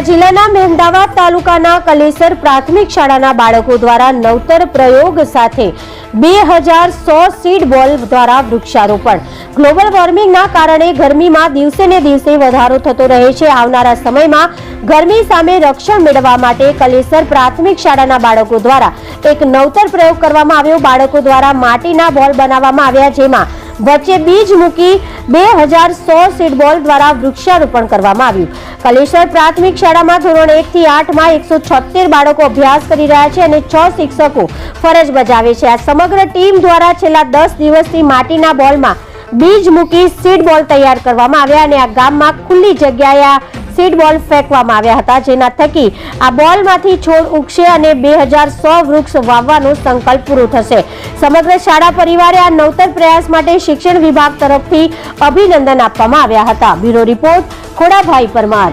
જિલ્લાના મહેમદાવાદ તાલુકાના કલેસર પ્રાથમિક શાળાના બાળકો દ્વારા નવતર પ્રયોગ સાથે બે હજાર સો સીડ બોલ દ્વારા વૃક્ષારોપણ. ગ્લોબલ વોર્મિંગના કારણે ગરમીમાં દિવસે ને દિવસે વધારો થતો રહે છે. આવનારા સમયમાં ગરમી સામે રક્ષણ મેળવવા માટે કલેસર પ્રાથમિક શાળાના બાળકો દ્વારા એક નવતર પ્રયોગ કરવામાં આવ્યો. બાળકો દ્વારા માટીના બોલ બનાવવામાં આવ્યા, જેમાં વચ્ચે બીજ મૂકી બે હજાર સો સીડ બોલ દ્વારા વૃક્ષારોપણ કરવામાં આવ્યું. કલેશ્વર પ્રાથમિક શાળામાં ધોરણ એક થી આઠમાં એકસો છોતેર બાળકો અભ્યાસ કરી રહ્યા છે અને છ શિક્ષકો ફરજ બજાવે છે. આ સમગ્ર ટીમ દ્વારા છેલ્લા દસ દિવસથી માટીના બોલમાં બીજ મૂકી સીડ બોલ તૈયાર કરવામાં આવ્યા અને આ ગામમાં ખુલ્લી જગ્યાએ સીડ બોલ ફેંકવામાં આવ્યા હતા, જેના થકી આ બોલમાંથી છોડ ઉગશે અને બે હજાર સો વૃક્ષ વાવવાનો સંકલ્પ પૂરો થશે. સમગ્ર શાળા પરિવારે આ નવતર પ્રયાસ માટે શિક્ષણ વિભાગ તરફથી અભિનંદન આપવામાં આવ્યા હતા. Bureau report, Khodabhai Parmar.